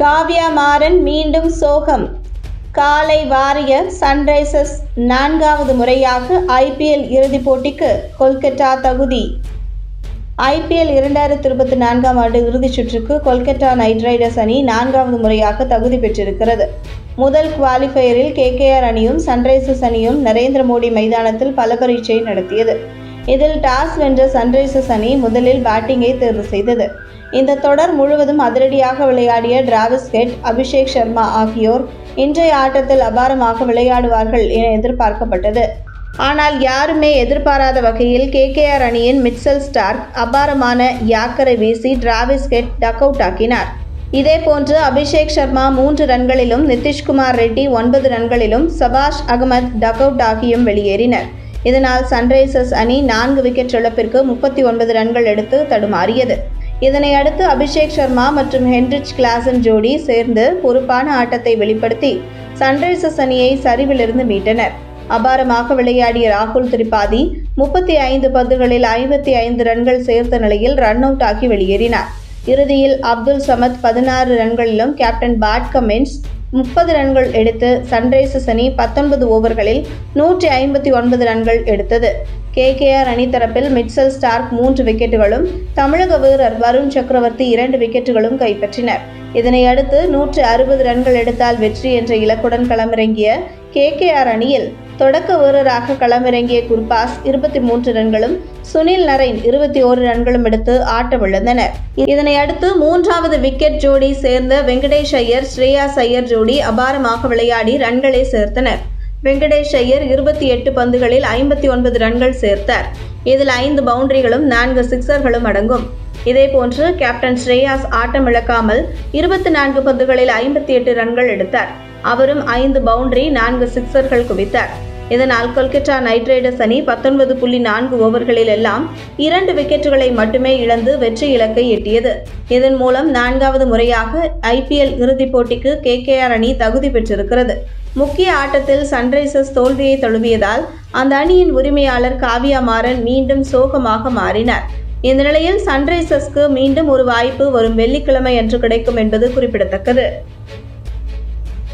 காவ்யா மாறன் மீண்டும் சோகம். காலை வாரிய சன்ரைசர்ஸ் நான்காவது முறையாக ஐபிஎல் இறுதிப் போட்டிக்கு கொல்கத்தா தகுதி. ஐபிஎல் இரண்டாயிரத்தி இருபத்தி நான்காம் ஆண்டு இறுதிச் சுற்றுக்கு கொல்கத்தா நைட் ரைடர்ஸ் அணி நான்காவது முறையாக தகுதி பெற்றிருக்கிறது. முதல் குவாலிஃபயரில் கேகேஆர் அணியும் சன்ரைசர்ஸ் அணியும் நரேந்திர மோடி மைதானத்தில் பல பரீட்சை நடத்தியது. இதில் டாஸ் வென்ற சன்ரைசர்ஸ் அணி முதலில் பேட்டிங்கை தேர்வு செய்தது. இந்த தொடர் முழுவதும் அதிரடியாக விளையாடிய டிராவிஸ் ஹெட் அபிஷேக் சர்மா ஆகியோர் இன்றைய ஆட்டத்தில் அபாரமாக விளையாடுவார்கள் என எதிர்பார்க்கப்பட்டது. ஆனால் யாருமே எதிர்பாராத வகையில் கேகேஆர் அணியின் மிட்சல் ஸ்டார்க் அபாரமான யாக்கரை வீசி டிராவிஸ் ஹெட் டக் அவுட் ஆக்கினார். இதேபோன்று அபிஷேக் சர்மா மூன்று ரன்களிலும் நிதிஷ்குமார் ரெட்டி ஒன்பது ரன்களிலும் சபாஷ் அகமத் டக் அவுட் ஆகியும் வெளியேறினர். இதனால் சன்ரைசர்ஸ் அணி நான்கு விக்கெட் இழப்பிற்கு முப்பத்தி ஒன்பது ரன்கள் எடுத்து தடுமாறியது. இதனை அடுத்து அபிஷேக் சர்மா மற்றும் ஹென்ரிச் கிளாசன் ஜோடி சேர்ந்து பொறுப்பான ஆட்டத்தை வெளிப்படுத்தி சன்ரைசர்ஸ் அணியை சரிவிலிருந்து மீட்டனர். அபாரமாக விளையாடிய ராகுல் திரிபாதி முப்பத்தி ஐந்து பந்துகளில் ஐம்பத்தி ஐந்து ரன்கள் சேர்த்த நிலையில் ரன் அவுட் ஆகி வெளியேறினார். இறுதியில் அப்துல் சமத் பதினாறு ரன்களிலும் கேப்டன் பாட் கமின்ஸ் முப்பது ரன்கள் எடுத்து சன்ரைசர்ஸ் அணி பத்தொன்பது ஓவர்களில் நூற்றி ஐம்பத்தி ஒன்பது ரன்கள் எடுத்தது. கேகேஆர் அணி தரப்பில் மிட்சல் ஸ்டார்க் மூன்று விக்கெட்டுகளும் தமிழக வீரர் வருண் சக்கரவர்த்தி இரண்டு விக்கெட்டுகளும் கைப்பற்றினர். இதனையடுத்து நூற்றி நூற்று அறுபது ரன்கள் எடுத்தால் வெற்றி என்ற இலக்குடன் களமிறங்கிய கேகேஆர் அணியில் தொடக்க வீரராக களமிறங்கிய குர்பாஸ் இருபத்தி மூன்று ரன்களும் சுனில் நரேன் இருபத்தி ஓரு ரன்களும் எடுத்து ஆட்டமிழந்தனர் இதனை அடுத்து மூன்றாவது விக்கெட் ஜோடி சேர்ந்த வெங்கடேஷ் ஐயர் ஸ்ரேயாஸ் ஐயர் ஜோடி அபாரமாக விளையாடி ரன்களை சேர்த்தனர். வெங்கடேஷ் ஐயர் இருபத்தி எட்டு பந்துகளில் ஐம்பத்தி ஒன்பது ரன்கள் சேர்த்தார். இதில் ஐந்து பவுண்டரிகளும் நான்கு சிக்சர்களும் அடங்கும். இதேபோன்று கேப்டன் ஸ்ரேயாஸ் ஆட்டமிழக்காமல் இருபத்தி நான்கு பந்துகளில் ஐம்பத்தி எட்டு ரன்கள் எடுத்தார். அவரும் ஐந்து பவுண்டரி நான்கு சிக்சர்கள் குவித்தார். இதனால் கொல்கத்தா நைட் ரைடர்ஸ் அணி பத்தொன்பது புள்ளி நான்கு ஓவர்களில் எல்லாம் இரண்டு விக்கெட்டுகளை மட்டுமே இழந்து வெற்றி இலக்கை எட்டியது. இதன் மூலம் நான்காவது முறையாக ஐபிஎல் இறுதிப் போட்டிக்கு கேகேஆர் அணி தகுதி பெற்றிருக்கிறது. முக்கிய ஆட்டத்தில் சன்ரைசர்ஸ் தோல்வியை தழுவியதால் அந்த அணியின் உரிமையாளர் காவியா மாறன் மீண்டும் சோகமாக மாறினார். இந்த நிலையில் சன்ரைசர்ஸ்க்கு மீண்டும் ஒரு வாய்ப்பு வரும் வெள்ளிக்கிழமை அன்று கிடைக்கும் என்பது குறிப்பிடத்தக்கது.